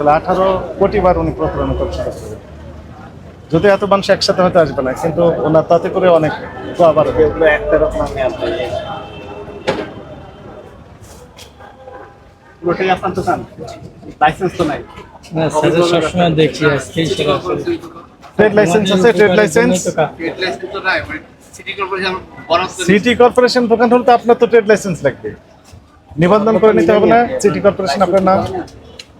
তাহলে আঠারো কোটি বার উনি প্রতারণা করছেন। যদি এত মানুষ একসাথে হয়তো আসবে না কিন্তু ওনার তাতে করে অনেক আবার এগুলো একটা রকম আমি আপনার পুরোটাই আপনার দোকান লাইসেন্স তো নাই। না স্যার সবসময় দেখি আজকেই সরাসরি ট্রেড লাইসেন্স আছে সিটি কর্পোরেশন দোকান হলে তো আপনার তো ট্রেড লাইসেন্স লাগবে। নিবন্ধন করে নিতে হবে না সিটি কর্পোরেশন আপনার নাম।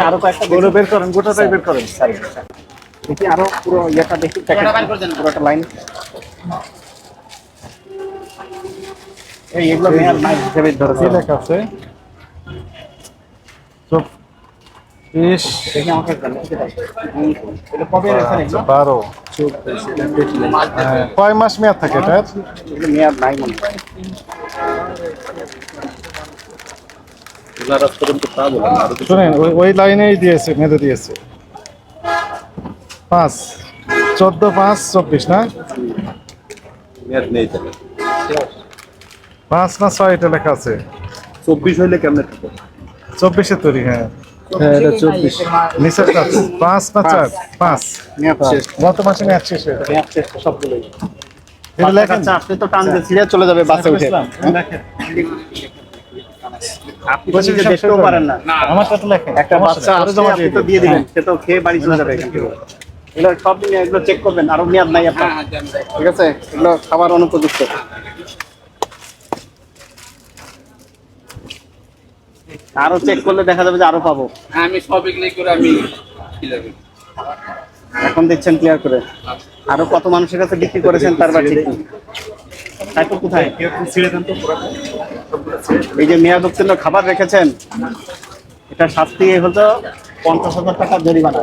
আরও কয়েকটা গরু বের করেন গোটাটাই বের করেন। দেখি আরও পুরো ইয়েটা দেখি পুরোটা লাইন। এই এগুলো নাই হিসেবে ধরেছে কি লেখা আছে চব্বিশ দেখি আমাকে দেন এটা কবে রেখেছেন আচ্ছা, বারো। হ্যাঁ, কয় মাস মেয়াদ থাকে এটার? মেয়াদ নাই মনে হয় শুনেন ওই লাইনেই দিয়েছে মেঁধে দিয়েছে। পাঁচ। চোদ্দ পাঁচ চব্বিশ না? মেয়াদ নেই তাহলে পাঁচ না ছয় এটা লেখা আছে। চব্বিশ হইলে কেমন চব্বিশে তৈরি হ্যাঁ। এটা চব্বিশ। নিচের কাজ পাঁচ না চার পাঁচ। গত মাসে মেয়াদ শেষ হয়ে গেছে। শেষ সবগুলোই। এটা লেখেন। আপনি তো টান দিয়ে ছিঁড়ে চলে যাবে বাসে উঠে। আপনি তো নিজে দেখতেও পারেন না। লেখেন। একটা বাচ্চা পরে জমা দিয়ে তো দিন। দিয়ে দিবেন সে তো খেয়ে বাড়ি চলে যাবে এগুলো সব নিয়ে এগুলো চেক করবেন আরও মেয়াদ নাই আপনার। ঠিক আছে? এগুলো খাবার অনুপযুক্ত। আরও চেক করলে দেখা যাবে যে আরও পাবো। আমি সব এগুলো করে আমি এখন দিচ্ছেন ক্লিয়ার করে। আরও কত মানুষের কাছে বিক্রি করেছেন তার বা ঠিক তারপর কোথায়? এই যে মেয়াদ উত্তীর্ণ খাবার রেখেছেন এটা শাস্তি হতো পঞ্চাশ হাজার টাকা জরিমানা।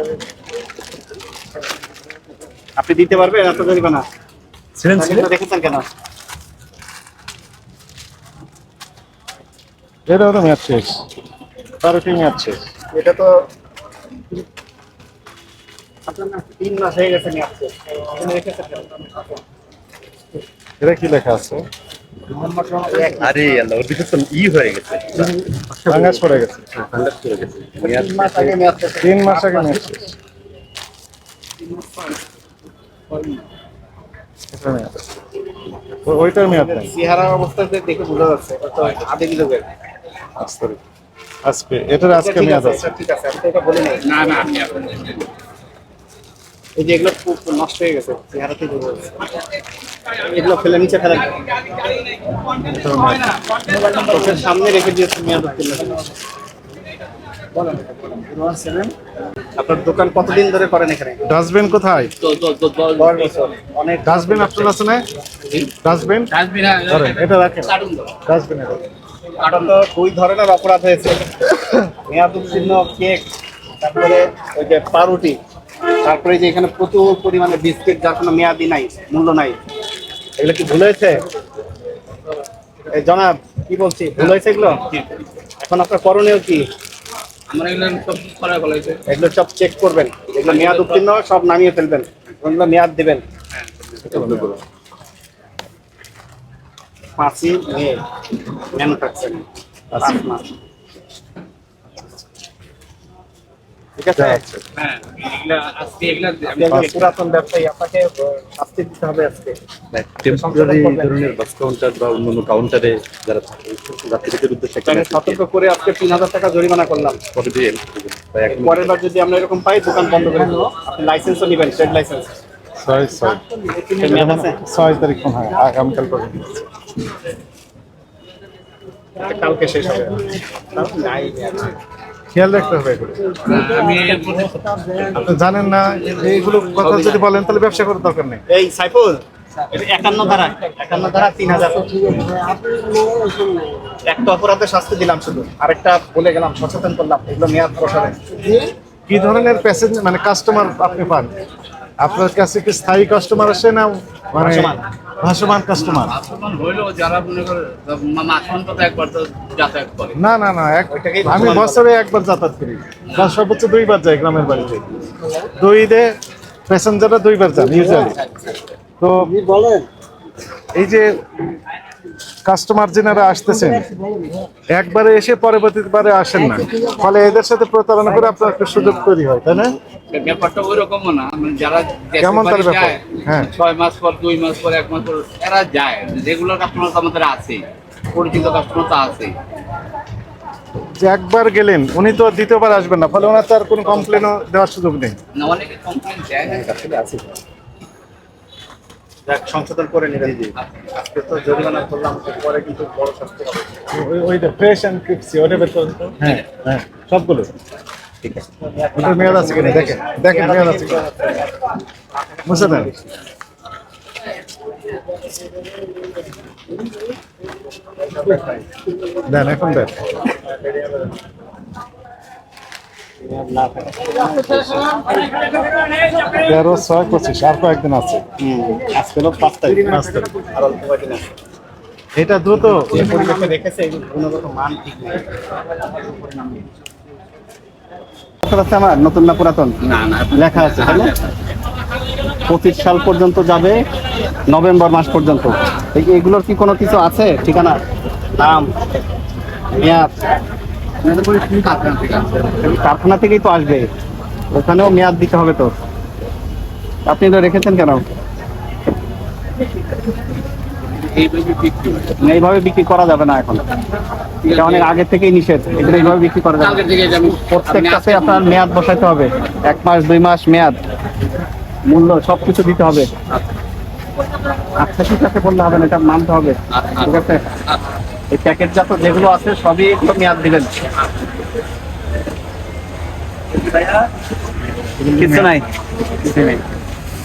আপনি দিতে পারবেন এত জরিমানা? রেখেছেন কেন? এটাও তো মেয়াদ শেষ। বারোটি মেয়াদ শেষ। এটা তো তিন মাস হয়ে গেছে মেয়াদ শেষ। আপনি রেখেছেন এটা কি লেখা আছে? আরে আল্লাহ ওর বিষয় তো ই হয়ে গেছে। ভাঙাস পড়ে গেছে। ঠান্ডা করে গেছে। তিন মাস আগে মেয়াদ শেষ। তিন মাস আগে মেয়াদ শেষ। এটা মেয়াদ আছে। ও- ওইটার মেয়াদ নেই চেহারা অবস্থাতে দেখে বোঝা যাচ্ছে। এটা তো আবেগী লোকের আজকে আজকে এটার আজকে মেয়াদ আছে, আছে ঠিক আছে আমি তো এটা বলি নাই। না না আমি এখন এই যে এগুলো খুব নষ্ট হয়ে গেছে চেহারাতে এগুলো ফেলে নিচে ফেলেন চোখের সামনে রেখে দিয়েছে মেয়াদ উত্তীর্ণ আপনার দোকান কতদিন ধরে করেন এখানে? ডাস্টবিন কোথায়? অনেক ডাস্টবিন আপনার আছে না? ডাস্টবিন ডাস্টবিন এটা রাখেন। ডাস্টবিনে কারণ তো দুই ধরনের অপরাধ হয়েছে। মেয়াদ উত্তীর্ণ কেক তারপরে ওই যে পাউরুটি তারপরে যে এখানে প্রচুর পরিমাণে বিস্কিট যার কোনো মেয়াদি নাই মূল্য নাই। এগুলো কি ভুল হয়েছে? এই জনাব কি বলছি ভুল হয়েছে এগুলো? এখন আপনার করণীয় কি? আমরা এগুলো সব করা বলাইছে এগুলো সব চেক করবেন। এগুলো মেয়াদ উত্তীর্ণ সব নামিয়ে ফেলবেন। ওগুলো মেয়াদ দেবেন। পাঁচই মে ম্যানুফ্যাকচারিং পাঁচ মাস ঠিক আছে? হ্যাঁ। আজকে এগুলা আপনি একজন পুরাতন ব্যবসায়ী আপনাকে শাস্তি দিতে হবে আজকে। টেম্পোরারি ধরনের বাস কাউন্টার বা অন্যান্য কাউন্টারে যারা থাকে যাত্রীদের উদ্দেশ্যে একটা তাহলে message সতর্ক করে আজকে তিন হাজার টাকা জরিমানা করলাম। দিয়ে পরের বার যদি আমরা এরকম পাই দোকান বন্ধ করে দেবো। আপনি লাইসেন্সও নেবেন ট্রেড লাইসেন্স ছয় ছয়। ছয় তারিখ মনে হয় আগামীকাল পর্যন্ত। কালকে শেষ হবে। খেয়াল রাখতে হবে আপনি জানেন না এইগুলো কথা যদি বলেন তাহলে ব্যবসা করার দরকার নেই। এই সাইফুল একান্ন ধারা একান্ন ধারা তিন হাজার। একটা অপরাধে শাস্তি দিলাম শুধু। আরেকটা বলে গেলাম সচেতন করলাম এগুলো মেয়াদ প্রসারে। কি ধরনের প্যাসেঞ্জ মানে কাস্টমার আপনি পান? আপনার কাছে কি স্থায়ী কাস্টমার আসে না মানে ভাসমান। কাস্টমার যারা মনে করে মাছ তো একবার তো যাতায়াত করে। না না না এক আমি বছরে একবার যাতায়াত করি। বা সর্বোচ্চ দুইবার যাই গ্রামের বাড়িতে। দুই ঈদে প্যাসেঞ্জাররা দুইবার যান ইউজুয়ালি তো এই যে কাস্টমার যেনারা আসতেছেন একবারে এসে পরবর্তীবারে আসেন না। ফলে এদের সাথে প্রতারণা করে আপনার একটা সুযোগ তৈরি হয় তাই না? ব্যাপারটা ওই রকমও না। মানে যারা কেমন তার ব্যাপার? হ্যাঁ। ছয় মাস পর দুই মাস পর এক মাস পর এরা যায়। রেগুলার কাস্টমার তো আমাদের আছে পরিচিত কাস্টমার তো আছে যে একবার গেলেন উনি তো দ্বিতীয়বার আসবেন না ফলে ওনার তো আর কোনো কমপ্লেনও দেওয়ার সুযোগ নেই। না অনেকে কমপ্লেন দেয় যাক, সংশোধন করে আজকে তো জরিমানা করলাম পরে কিন্তু বড় শাস্তি হবে। ওই- ওইটা ফ্রেশ অ্যান্ড ক্রিপসি ওটা বের হ্যাঁ হ্যাঁ সবগুলো। ঠিক আছে মেয়াদ আছে কিনা? দেখেন দেখেন মেয়াদ আছে কিনা? বুঝতে দেন। দেন এখন দেন। তেরো ছয় পঁচিশ আর কয়েকদিন আছে। আজকে হলো পাঁচ তারিখ। পাঁচ তারিখ। আর অল্প কয়েকদিন আছে। এটা দ্রুত। পরিবেশে রেখেছে গুণগত মান ঠিক নেই। আছে আমার নতুন না পুরাতন? লেখা আছে না পঁচিশ সাল পর্যন্ত যাবে নভেম্বর মাস পর্যন্ত। এই- এগুলোর কি কোনো কিছু আছে ঠিকানা? নাম? মেয়াদ? কারখানা থেকেই তো আসবে। ওখানেও মেয়াদ দিতে হবে তো। আপনি তো রেখেছেন কেন? এইভাবে বিক্রি হয়। এইভাবে বিক্রি করা যাবে না এখন। এটা অনেক আগে থেকেই নিষেধ। এটা এইভাবে বিক্রি করা যাবে প্রত্যেকটাতে আপনার মেয়াদ বসাতে হবে। এক মাস দুই মাস মেয়াদ। মূল্য সবকিছু দিতে হবে। আচ্ছা ঠিক আছে বললে হবে না এটা মানতে হবে। ঠিক আছে? এই প্যাকেটজাত যেগুলো আছে সবই এগুলো মেয়াদ দিবেন। কিছু নাই। কিছু নেই।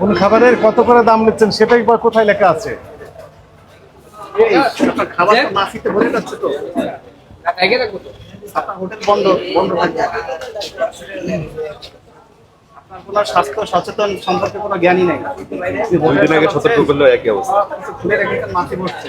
কোন খাবারের কত করে দাম নিচ্ছেন সেটাই বা কোথায় লেখা আছে? খাবার ভরে যাচ্ছে তো। আপনার হোটেল বন্ধ বন্ধ থাকবে আপনার কোনো স্বাস্থ্য সচেতন সম্পর্কে কোনো জ্ঞানই নেই। দুই দিন আগে সতর্ক করলেও একই অবস্থা। মাছি বসছে।